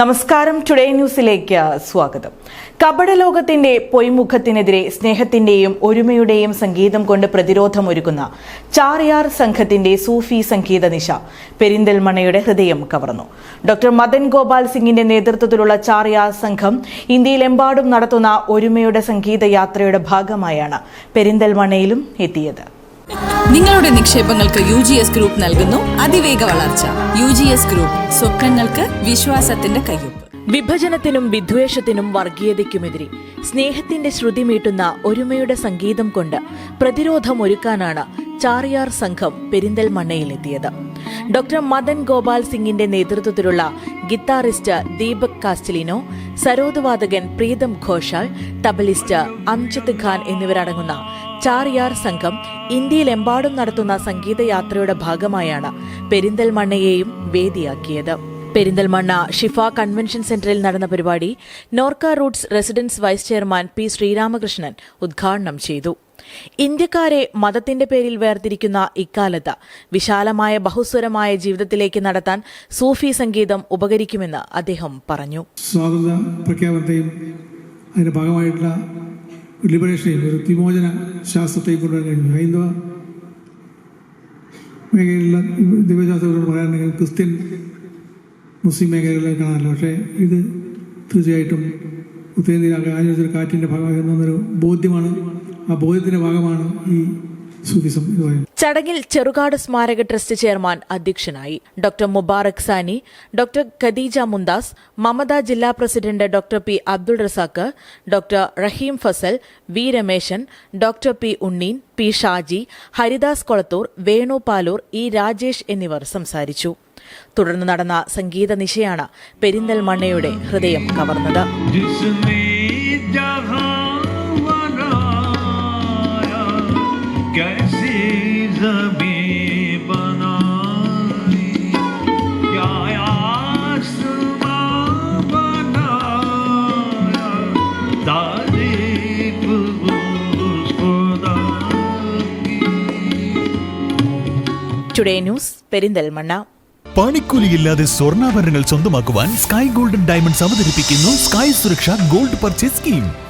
നമസ്കാരം. ടുഡേ ന്യൂസിലേക്ക് സ്വാഗതം. കപട ലോകത്തിന്റെ പൊയ്മുഖത്തിനെതിരെ സ്നേഹത്തിന്റെയും ഒരുമയുടെയും സംഗീതം കൊണ്ട് പ്രതിരോധമൊരുക്കുന്ന ചാറിയാർ സംഘത്തിന്റെ സൂഫി സംഗീത നിശ പെരിന്തൽമണയുടെ ഹൃദയം കവർന്നു. ഡോക്ടർ മദൻ ഗോപാൽ സിംഗിന്റെ നേതൃത്വത്തിലുള്ള ചാറിയാർ സംഘം ഇന്ത്യയിലെമ്പാടും നടത്തുന്ന ഒരുമയുടെ സംഗീത യാത്രയുടെ ഭാഗമായാണ് പെരിന്തൽമണയിലും എത്തിയത്. നിങ്ങളുടെ നിക്ഷേപങ്ങൾക്ക് യു ജി എസ് ഗ്രൂപ്പ് നൽകുന്നു. അതിവേഗ വളർച്ച. യു ജി എസ് ഗ്രൂപ്പ് സ്വപ്നങ്ങൾക്ക് വിശ്വാസത്തിന്റെ കയ്യൊപ്പ്. വിഭജനത്തിനും വിദ്വേഷത്തിനും വർഗീയതയ്ക്കുമെതിരെ സ്നേഹത്തിന്റെ ശ്രുതി മീട്ടുന്ന ഒരുമയുടെ സംഗീതം കൊണ്ട് പ്രതിരോധം ഒരുക്കാനാണ് ചാറിയാർ സംഘം പെരിന്തൽമണ്ണയിലെത്തിയത്. ഡോക്ടർ മദൻ ഗോപാൽ സിംഗിന്റെ നേതൃത്വത്തിലുള്ള ഗിത്താറിസ്റ്റ് ദീപക് കാസ്റ്റലിനോ സരോദ്വാദകൻ പ്രീതം ഘോഷാൽ തബലിസ്റ്റ് അംജദ് ഖാൻ എന്നിവരടങ്ങുന്ന ചാറിയാർ സംഘം ഇന്ത്യയിലെമ്പാടും നടത്തുന്ന സംഗീതയാത്രയുടെ ഭാഗമായാണ് പെരിന്തൽമണ്ണയെയും വേദിയാക്കിയത്. പെരിന്തൽമണ്ണ ഷിഫ കൺവെൻഷൻ സെന്ററിൽ നടന്ന പരിപാടി Norka Roots residence vice chairman P Sreeramakrishnan ഉദ്ഘാടനം ചെയ്തു. ഇന്ത്യക്കാരെ മതത്തിന്റെ പേരിൽ വേർതിരിക്കുന്ന ഇക്കാലത്ത് വിശാലമായ ബഹുസ്വരമായ ജീവിതത്തിലേക്ക് നടത്താൻ സൂഫി സംഗീതം ഉപകരിക്കുമെന്ന് അദ്ദേഹം പറഞ്ഞു. സ്വാതന്ത്ര്യ പ്രഖ്യാപനത്തെയും അതിന്റെ ഭാഗമായിട്ടുള്ള ലിബറേഷനെയും ഒരു വിമോചന ശാസ്ത്രത്തെയും കൊണ്ടുവരാൻ കഴിഞ്ഞു. ഹൈന്ദവ മേഖലയിലുള്ള ദിവ്യശാസ്ത്രങ്ങളോട് പറയാനുണ്ടെങ്കിൽ ക്രിസ്ത്യൻ മുസ്ലിം മേഖലകളിൽ കാണാനല്ലോ പക്ഷേ ഇത് തീർച്ചയായിട്ടും ഉത്തരേന്ത്യയിലാകെ ആലോചിച്ചൊരു കാറ്റിന്റെ ഭാഗമായി എന്നൊരു ബോധ്യമാണ്. ആ ബോധ്യത്തിന്റെ ഭാഗമാണ് ഈ സൂഫിസം എന്ന് പറയുന്നത്. ചടങ്ങിൽ ചെറുകാട് സ്മാരക ട്രസ്റ്റ് ചെയർമാൻ അധ്യക്ഷനായി. ഡോക്ടർ മുബാറക് സാനി ഡോക്ടർ ഖദീജ മുന്താസ് മമത ജില്ലാ president doctor P Abdul Razak doctor Raheem Fazal V Rameshan doctor P Unneen P Shaji Haridas Kolathur Venu Palur E Rajesh എന്നിവർ സംസാരിച്ചു. തുടർന്ന് നടന്ന സംഗീത നിശയാണ് പെരിന്തൽമണ്ണയുടെ ഹൃദയം കവർന്നത്. ടുഡേ ന്യൂസ് പെരിന്തൽമണ്ണ പണിക്കൂലിയില്ലാതെ സ്വർണാഭരണങ്ങൾ സ്വന്തമാക്കുവാൻ സ്കൈ ഗോൾഡൻ ഡയമണ്ട്സ് അവതരിപ്പിക്കുന്നു Sky Suraksha gold purchase scheme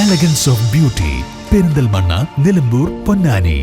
elegance of beauty Perinthalmanna Nilambur Ponnani.